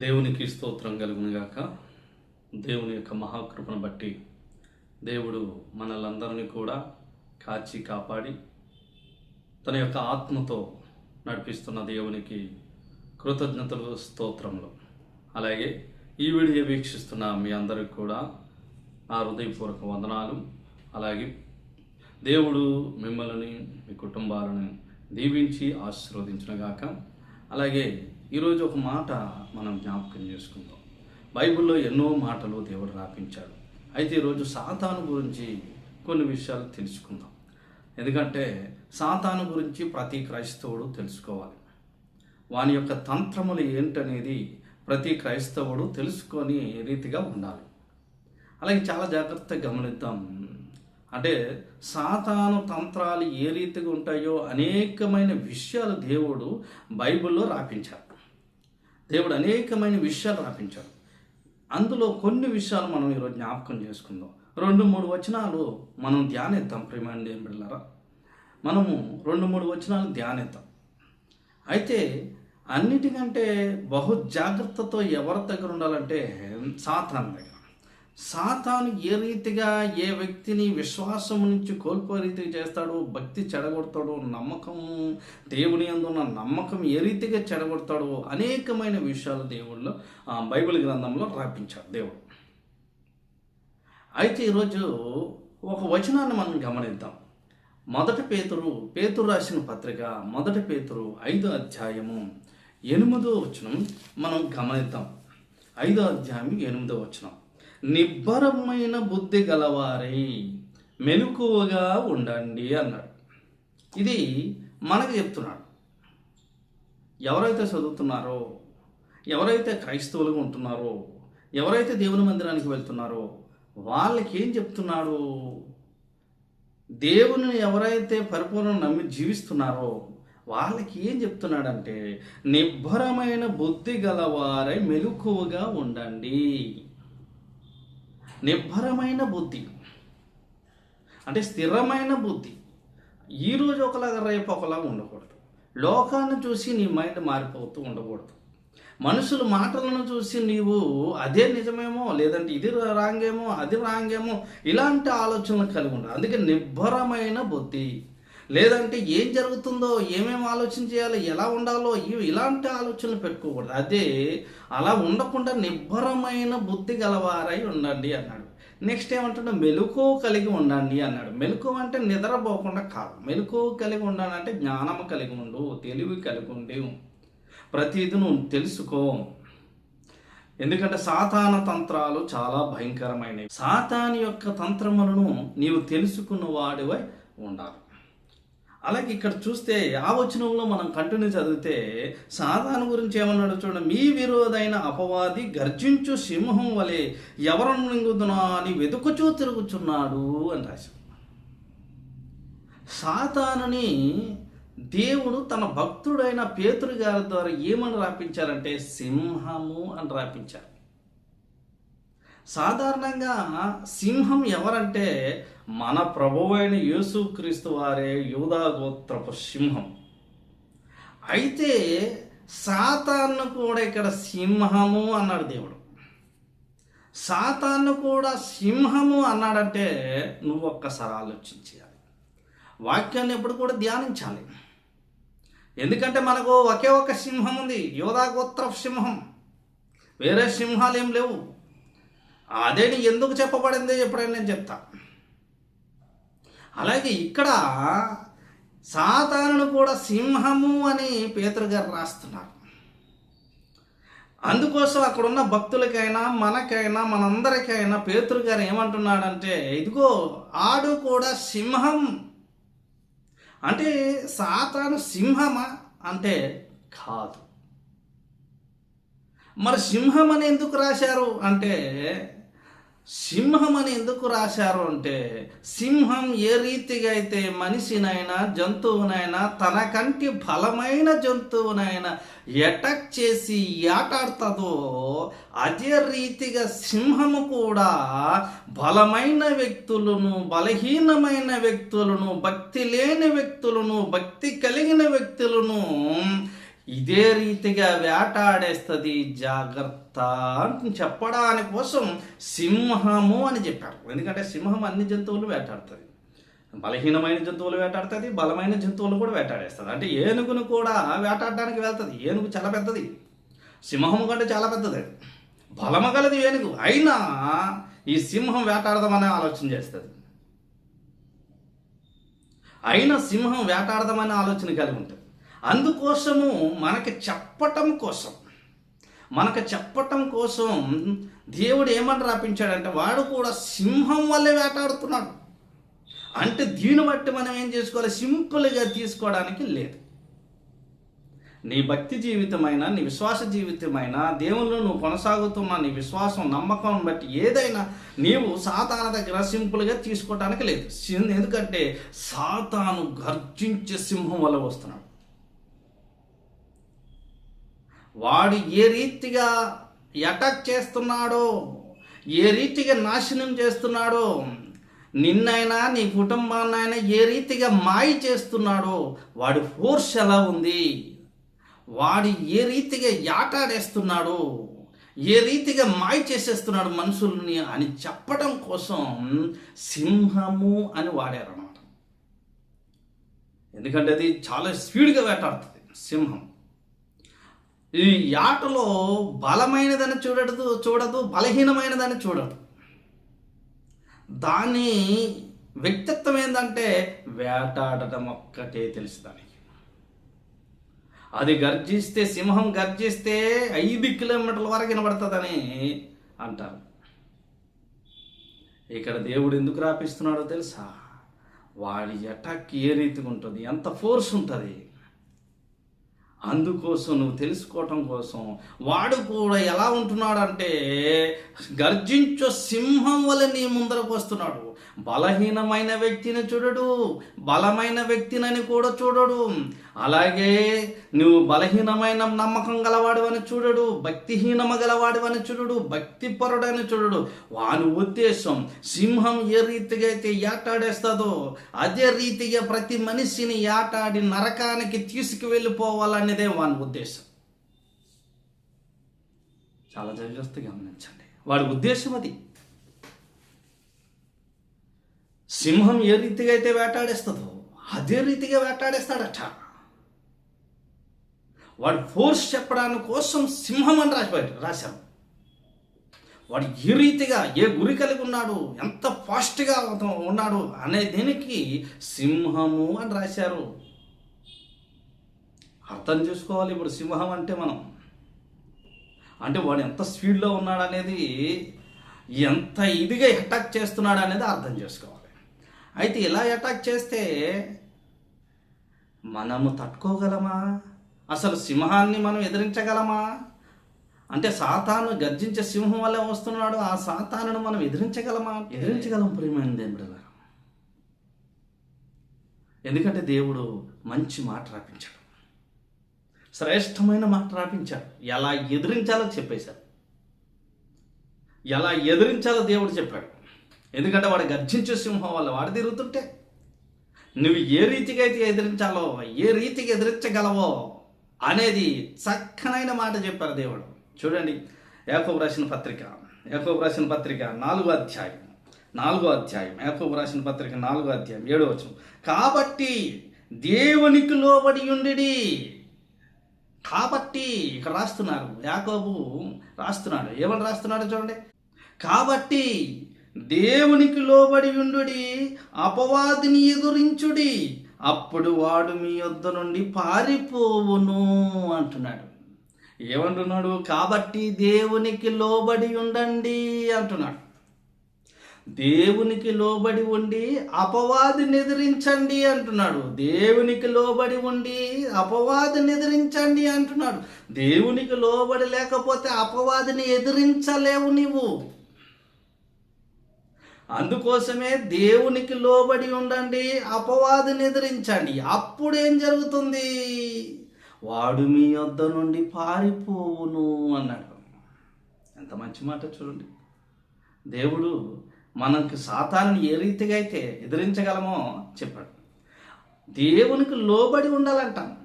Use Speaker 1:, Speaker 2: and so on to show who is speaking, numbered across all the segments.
Speaker 1: దేవునికి స్తోత్రం కలుగునుగాక దేవుని యొక్క మహాకృపను బట్టి దేవుడు మనలందరినీ కూడా కాచి కాపాడి తన యొక్క ఆత్మతో నడిపిస్తున్న దేవునికి కృతజ్ఞతలు స్తోత్రములు. అలాగే ఈ వీడియో వీక్షిస్తున్న మీ అందరికి కూడా నా హృదయపూర్వక వందనాలు. అలాగే దేవుడు మిమ్మల్ని మీ కుటుంబాలను దీవించి ఆశీర్వదించినగాక అలాగే ఈరోజు ఒక మాట మనం జ్ఞాపకం చేసుకుందాం. బైబిల్లో ఎన్నో మాటలు దేవుడు రాపించాడు. అయితే ఈరోజు సాతాను గురించి కొన్ని విషయాలు తెలుసుకుందాం. ఎందుకంటే సాతాను గురించి ప్రతి క్రైస్తవుడు తెలుసుకోవాలి. వాని యొక్క తంత్రములు ఏంటనేది ప్రతి క్రైస్తవుడు తెలుసుకొని రీతిగా ఉండాలి. అలాగే చాలా జాగ్రత్తగా గమనిద్దాం. అంటే సాతాను తంత్రాలు ఏ రీతిగా ఉంటాయో అనేకమైన విషయాలు దేవుడు బైబిల్లో రాపించాడు దేవుడు అనేకమైన విషయాలు రాపించాడు అందులో కొన్ని విషయాలు మనం ఈరోజు జ్ఞాపకం చేసుకుందాం. రెండు మూడు వచనాలు మనం ధ్యానిద్దాం ప్రేమాండి ఏం బిళ్ళారా మనము రెండు మూడు వచనాలు ధ్యానిద్దాం. అయితే అన్నిటికంటే బహు జాగ్రత్తతో ఎవరి దగ్గర ఉండాలంటే సాతాన్ దగ్గర. సాతాను ఏ రీతిగా ఏ వ్యక్తిని విశ్వాసం నుంచి కోల్పోయే రీతిగా చేస్తాడో భక్తి చెడగొడతాడో నమ్మకం దేవుని అందున్న నమ్మకం ఏ రీతిగా చెడగొడతాడో అనేకమైన విషయాలు దేవుళ్ళు బైబిల్ గ్రంథంలో రాపించాడు దేవుడు. అయితే ఈరోజు ఒక వచనాన్ని మనం గమనిద్దాం. మొదటి పేతురు పేతురు రాసిన పత్రిక మొదటి పేతురు ఐదో అధ్యాయము ఎనిమిదో వచనం మనం గమనిద్దాం. ఐదో అధ్యాయం ఎనిమిదో వచనం. నిబ్బరమైన బుద్ధి గలవారై. మెలకువగా ఉండండి అన్నాడు. ఇది మనకు చెప్తున్నాడు. ఎవరైతే చదువుతున్నారో ఎవరైతే క్రైస్తవులుగా ఉంటున్నారో ఎవరైతే దేవుని మందిరానికి వెళ్తున్నారో వాళ్ళకి ఏం చెప్తున్నాడు? దేవుని ఎవరైతే పరిపూర్ణ నమ్మి జీవిస్తున్నారో వాళ్ళకి ఏం చెప్తున్నాడంటే నిబ్బరమైన బుద్ధి గలవారై మెలకువగా ఉండండి. నిబ్బరమైన బుద్ధి. అంటే స్థిరమైన బుద్ధి. ఈరోజు ఒకలాగా రేపు ఒకలాగా ఉండకూడదు. లోకాన్ని చూసి నీ మైండ్ మారిపోతూ ఉండకూడదు. మనుషుల మాటలను చూసి నీవు అదే నిజమేమో లేదంటే ఇది రాంగేమో అది రాంగేమో ఇలాంటి ఆలోచనలు కలిగి ఉండాలి. అందుకే నిబ్బరమైన బుద్ధి. లేదంటే ఏం జరుగుతుందో ఏమేమి ఆలోచన చేయాలో ఎలా ఉండాలో ఇలాంటి ఆలోచనలు పెట్టుకోకూడదు. అదే అలా ఉండకుండా నిబ్బరమైన బుద్ధి గలవారై ఉండండి అన్నాడు. నెక్స్ట్ ఏమంటున్నా మెలకు కలిగి ఉండండి అన్నాడు. మెలకు అంటే నిద్రపోకుండా కాదు. మెలకు కలిగి ఉండాలంటే జ్ఞానం కలిగి ఉండు తెలివి కలిగి ఉండి. ప్రతిదీ నువ్వు తెలుసుకో. ఎందుకంటే సాతాన తంత్రాలు చాలా భయంకరమైనవి. సాతాని యొక్క తంత్రములను నీవు తెలుసుకున్న వాడివై ఉండాలి. అలాగే ఇక్కడ చూస్తే ఆ వచనంలో మనం కంటిన్యూ చదివితే సాధారణ గురించి ఏమన్నాడు చూడండి మీ విరోధైన అపవాది గర్జించు సింహం వలె ఎవరను మింగుదునా అని వెతుకుచూ తిరుగుచున్నాడు అని రాశాడు. సాతానుని దేవుడు తన భక్తుడైన పేతురు గారి ద్వారా ఏమని రాపించారంటే సింహము అని రాపించారు. సాధారణంగా సింహం ఎవరంటే మన ప్రభువైన యేసుక్రీస్తు వారే యూదా గోత్రపు సింహం. అయితే సాతాన్ను కూడా ఇక్కడ సింహము అన్నాడు దేవుడు. సాతాన్ను కూడా సింహము అన్నాడంటే నువ్వు ఒక్కసారి ఆలోచించాలి వాక్యాన్ని ఎప్పుడు కూడా ధ్యానించాలి. ఎందుకంటే మనకు ఒకే ఒక సింహం ఉంది యోధాగోత్ర సింహం. వేరే సింహాలు ఏం లేవు. అదే ఎందుకు చెప్పబడింది ఎప్పుడైనా నేను చెప్తా. అలాగే ఇక్కడ సాతానును కూడా సింహము అని పేతురు గారు రాస్తున్నారు. అందుకోసం అక్కడున్న భక్తులకైనా మనకైనా మనందరికైనా పేతురు గారు ఏమంటున్నాడంటే ఇదిగో ఆడు కూడా సింహం. అంటే సాతాను సింహమా? అంటే కాదు. మరి సింహం అని ఎందుకు రాశారు? అంటే సింహం అని ఎందుకు రాశారు అంటే సింహం ఏ రీతిగా అయితే మనిషినైనా జంతువునైనా తనకంటి బలమైన జంతువునైనా అటాక్ చేసి ఏటాడుతుందో అదే రీతిగా సింహము కూడా బలమైన వ్యక్తులను బలహీనమైన వ్యక్తులను భక్తి లేని వ్యక్తులను భక్తి కలిగిన వ్యక్తులను ఇదే రీతిగా వేటాడేస్తుంది జాగ్రత్త అని చెప్పడానికి కోసం సింహము అని చెప్పారు. ఎందుకంటే సింహం అన్ని జంతువులు వేటాడుతుంది. బలహీనమైన జంతువులు వేటాడుతుంది బలమైన జంతువులు కూడా వేటాడేస్తుంది. అంటే ఏనుగును కూడా వేటాడడానికి వెళ్తుంది. ఏనుగు చాలా పెద్దది. సింహం కంటే చాలా పెద్దది. బలము గలది ఏనుగు. అయినా ఈ సింహం వేటాడదామనే ఆలోచన చేస్తుంది. అయినా సింహం వేటాడదామనే ఆలోచన కలిగి ఉంటుంది. అందుకోసము మనకి చెప్పటం కోసం. మనకు చెప్పటం కోసం దేవుడు ఏమని రాపించాడంటే వాడు కూడా సింహం వల్లే వేటాడుతున్నాడు. అంటే దీన్ని బట్టి మనం ఏం చేసుకోవాలి? సింపుల్గా తీసుకోవడానికి లేదు. నీ భక్తి జీవితమైనా నీ విశ్వాస జీవితమైనా దేవుళ్ళు నువ్వు కొనసాగుతున్న నీ విశ్వాసం నమ్మకం బట్టి ఏదైనా నీవు సాతాన దగ్గర సింపుల్గా తీసుకోవడానికి లేదు. ఎందుకంటే సాతాను గర్జించే సింహం వల్ల వస్తున్నాడు. వాడు ఏ రీతిగా అటాక్ చేస్తున్నాడో ఏ రీతిగా నాశనం చేస్తున్నాడో నిన్నైనా నీ కుటుంబాన్నైనా ఏ రీతిగా మాయ చేస్తున్నాడో వాడి ఫోర్స్ ఎలా ఉంది? వాడు ఏ రీతిగా యాటాడేస్తున్నాడు ఏ రీతిగా మాయ చేసేస్తున్నాడు మనుషుల్ని అని చెప్పడం కోసం సింహము అని వాడారన్నమాట. ఎందుకంటే అది చాలా స్పీడ్గా వేటాడుతుంది సింహం. ఈ ఆటలో బలమైనదని చూడదు చూడదు బలహీనమైనదని చూడదు. దాని వ్యక్తిత్వం ఏంటంటే వేటాడటం ఒక్కటే తెలుసు దానికి. అది గర్జిస్తే సింహం గర్జిస్తే ఐదు కిలోమీటర్ల వరకు వినబడుతుందని అంటారు. ఇక్కడ దేవుడు ఎందుకు రాపిస్తున్నాడో తెలుసా? వాడి అటాక్ ఏ రీతిగా ఉంటుంది? ఎంత ఫోర్స్ ఉంటుంది? అందుకోసం నువ్వు తెలుసుకోవటం కోసం. వాడు కూడా ఎలా ఉంటున్నాడంటే గర్జించు సింహం వల్ల నీ ముందరకు వస్తున్నాడు. బలహీనమైన వ్యక్తిని చూడడు. బలమైన వ్యక్తినని కూడా చూడడు. అలాగే నువ్వు బలహీనమైన నమ్మకం గలవాడు అని చూడడు భక్తిహీనమ గలవాడు అని చూడడు భక్తిపరుడని చూడడు. వాని ఉద్దేశం సింహం ఏ రీతిగా అయితే ఏటాడేస్తుందో అదే రీతిగా ప్రతి మనిషిని ఏటాడి నరకానికి తీసుకువెళ్ళిపోవాలనేదే వాని ఉద్దేశం. చాలా జాగ్రత్తగా గమనించండి. వాడి ఉద్దేశం అది. సింహం ఏ రీతిగా అయితే వేటాడేస్తుందో అదే రీతిగా వేటాడేస్తాడట. వాడు ఫోర్స్ చెప్పడానికి కోసం సింహం అని రాసి రాశారు వాడు ఏ రీతిగా ఏ గురి కలిగి ఉన్నాడు? ఎంత ఫాస్ట్గా ఉన్నాడు అనే దీనికి సింహము అని రాశారు. అర్థం చేసుకోవాలి ఇప్పుడు సింహం అంటే మనం. అంటే వాడు ఎంత స్పీడ్లో ఉన్నాడు అనేది ఎంత ఇదిగా అటాక్ చేస్తున్నాడు అనేది అర్థం చేసుకోవాలి. అయితే ఇలా అటాక్ చేస్తే మనము తట్టుకోగలమా? అసలు సింహాన్ని మనం ఎదిరించగలమా? అంటే సాతాను గర్జించే సింహం వల్ల వస్తున్నాడు. ఆ సాతానును మనం ఎదిరించగలమా? ఎదిరించగలం ప్రియమైన దేవుడు ఎందుకంటే దేవుడు మంచి మాట రాపించాడు. శ్రేష్టమైన మాట రాపించాడు. ఎలా ఎదిరించాలో చెప్పేశాడు. ఎలా ఎదిరించాలో దేవుడు చెప్పాడు. ఎందుకంటే వాడు గర్జించే సింహం వల్ల వాడు తిరుగుతుంటే నువ్వు ఏ రీతిగా అయితే ఎదిరించాలో ఏ రీతికి ఎదిరించగలవో అనేది చక్కనైన మాట చెప్పారు దేవుడు. చూడండి యాకోబు రాసిన పత్రిక యాకోబు రాసిన పత్రిక నాలుగో అధ్యాయం నాలుగో అధ్యాయం యాకోబు రాసిన పత్రిక నాలుగో అధ్యాయం ఏడో వచ్చిన కాబట్టి దేవునికి లోబడి ఉండి కాబట్టి ఇక్కడ రాస్తున్నారు యాకోబు రాస్తున్నాడు. ఏమని రాస్తున్నాడు చూడండి? కాబట్టి దేవునికి లోబడి ఉండు అపవాదిని ఎదురించుడి అప్పుడు వాడు మీ యొద్ద నుండి పారిపోవును అంటున్నాడు. ఏమంటున్నాడు? కాబట్టి దేవునికి లోబడి ఉండండి అంటున్నాడు. దేవునికి లోబడి ఉండి అపవాదిని ఎదిరించండి అంటున్నాడు. దేవునికి లోబడి ఉండి అపవాదిని ఎదిరించండి అంటున్నాడు. దేవునికి లోబడి లేకపోతే అపవాదిని ఎదిరించలేవు నీవు. అందుకోసమే దేవునికి లోబడి ఉండండి అపవాదిని ఎదిరించండి అప్పుడేం జరుగుతుంది? వాడు మీ వద్ద నుండి పారిపోవును అన్నాడు. ఎంత మంచి మాట చూడండి. దేవుడు మనకు సాతాన్ని ఏ రీతిగా అయితే ఎదిరించగలమో చెప్పాడు. దేవునికి లోబడి ఉండాలంటాం.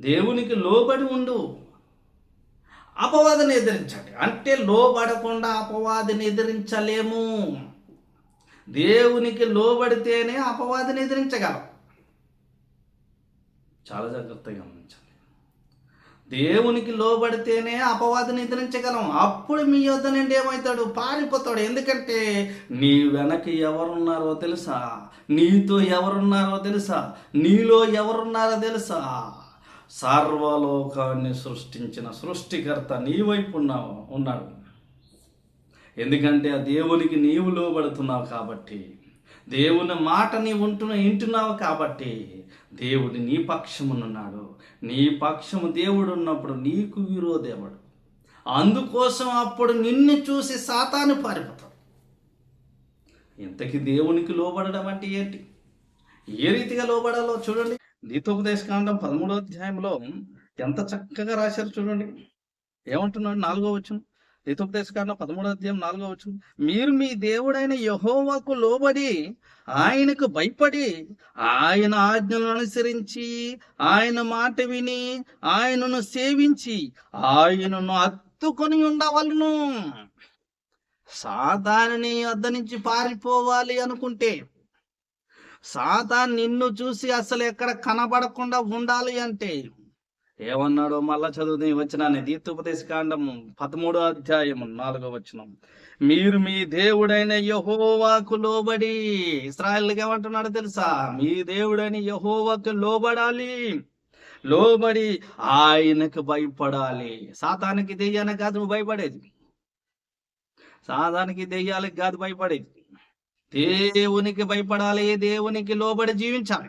Speaker 1: దేవునికి లోబడి ఉండు. అపవాదిని ఎదిరించండి అంటే లోబడకుండా అపవాదిని ఎదిరించలేము. దేవునికి లోబడితేనే అపవాదిని ఎదిరించగలం. చాలా జాగ్రత్తగా గమనించాలి. దేవునికి లోబడితేనే అపవాదిని ఎదిరించగలం. అప్పుడు మీ యొద్ద నుండి ఏమవుతాడు? పారిపోతాడు. ఎందుకంటే నీ వెనక ఎవరున్నారో తెలుసా? నీతో ఎవరున్నారో తెలుసా? నీలో ఎవరున్నారో తెలుసా? సార్వలోకాన్ని సృష్టించిన సృష్టికర్త నీ వైపు ఉన్నావు ఉన్నాడు. ఎందుకంటే ఆ దేవునికి నీవు లోబడుతున్నావు కాబట్టి దేవుని మాట నీ ఉంటున్న వింటున్నావు కాబట్టి దేవుడు నీ పక్షమునున్నాడు. నీ పక్షము దేవుడు ఉన్నప్పుడు నీకు విరోధేవుడు. అందుకోసం అప్పుడు నిన్ను చూసి సాతాను పారిపోతాడు. ఇంతకీ దేవునికి లోబడడం అంటే ఏంటి? ఏ రీతిగా లోబడాలో చూడండి. గీతోపదేశకాండం పదమూడో అధ్యాయంలో ఎంత చక్కగా రాశారు చూడండి. ఏమంటున్నాడు నాలుగో వచ్చును గీతోపదేశకాండం పదమూడో అధ్యాయం నాలుగో వచ్చును మీరు మీ దేవుడైన యహోవాకు లోబడి ఆయనకు భయపడి ఆయన ఆజ్ఞలను అనుసరించి ఆయన మాట విని ఆయనను సేవించి ఆయనను అత్తుకొని ఉండవలను. సాధారణ వద్ద నుంచి పారిపోవాలి అనుకుంటే సాతా నిన్ను చూసి అసలు ఎక్కడ కనబడకుండా ఉండాలి అంటే ఏమన్నాడో మళ్ళా చదువుని వచ్చినాన్ని దీప్తోపదేశ కాండము పదమూడో అధ్యాయము నాలుగో వచనం. మీరు మీ దేవుడైన యహోవాకు లోబడి ఇస్రాయల్కి ఏమంటున్నాడు తెలుసా? మీ దేవుడైన యహోవాకు లోబడాలి లోబడి ఆయనకు భయపడాలి. సాతానికి దెయ్యానికి కాదు నువ్వు భయపడేది. సాతానికి దెయ్యాలకు కాదు భయపడేది. దేవునికి భయపడాలి దేవునికి లోబడి జీవించాలి.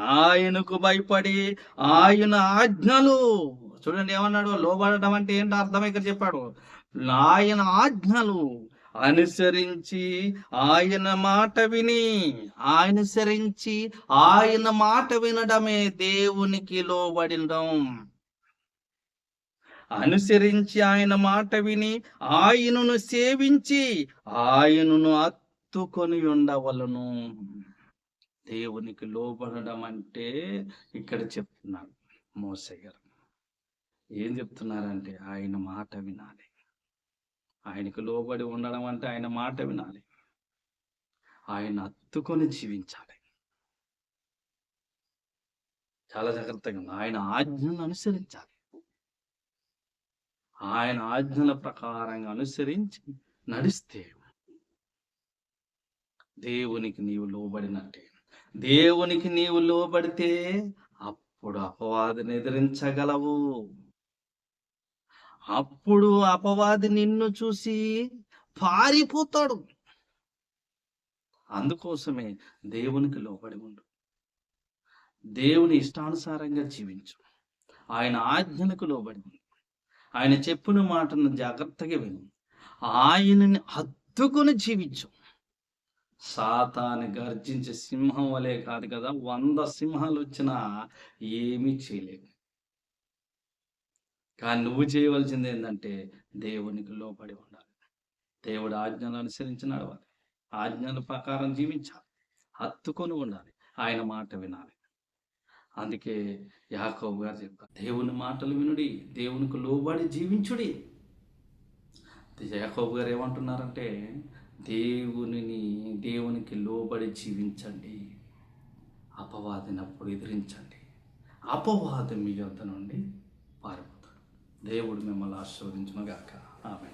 Speaker 1: ఆయనకు భయపడి ఆయన ఆజ్ఞలు. చూడండి ఏమన్నాడు? లోబడటం అంటే ఏంటో అర్థం ఇక్కడ చెప్పాడు. ఆయన ఆజ్ఞలు అనుసరించి ఆయన మాట విని అనుసరించి ఆయన మాట వినడమే దేవునికి లోబడడం అనుసరించి ఆయన మాట విని ఆయనను సేవించి ఆయనను అత్తుకొని ఉండవలను. దేవునికి లోబడడం అంటే ఇక్కడ చెప్తున్నారు మోసే గారు. ఏం చెప్తున్నారంటే ఆయన మాట వినాలి. ఆయనకు లోబడి ఉండడం అంటే ఆయన మాట వినాలి. ఆయన అత్తుకొని జీవించాలి. చాలా జాగ్రత్తగా ఉంది ఆయన ఆజ్ఞను అనుసరించాలి. ఆయన ఆజ్ఞల ప్రకారంగా అనుసరించి నడిస్తే. దేవునికి నీవు లోబడినట్టే. దేవునికి నీవు లోబడితే అప్పుడు అపవాదిని ఎదిరించగలవు. అప్పుడు అపవాది నిన్ను చూసి పారిపోతాడు. అందుకోసమే దేవునికి లోబడి ఉండు. దేవుని ఇష్టానుసారంగా జీవించు. ఆయన ఆజ్ఞలకు లోబడి ఉండు. ఆయన చెప్పిన మాటను జాగ్రత్తగా విను. ఆయనని హత్తుకొని జీవించు. సాతాన్ని గర్జించే సింహం వలె కాదు కదా వంద సింహాలు వచ్చినా ఏమీ చేయలేవు. కానీ నువ్వు చేయవలసింది ఏంటంటే దేవునికి లోబడి ఉండాలి. దేవుడు ఆజ్ఞలు అనుసరించి నడవాలి. ఆజ్ఞల ప్రకారం జీవించాలి. హత్తుకొని ఉండాలి. ఆయన మాట వినాలి. అందుకే యాకోబు గారు చెప్పారు దేవుని మాటలు వినుడి దేవునికి లోబడి జీవించుడి. యాకోబు గారు ఏమంటున్నారంటే దేవునిని దేవునికి లోబడి జీవించండి అపవాదినప్పుడు ఎదిరించండి అపవాదం మీ యొద్ద నుండి పారిపోతాడు. దేవుడు మిమ్మల్ని ఆశీర్వదించునుగాక ఆమె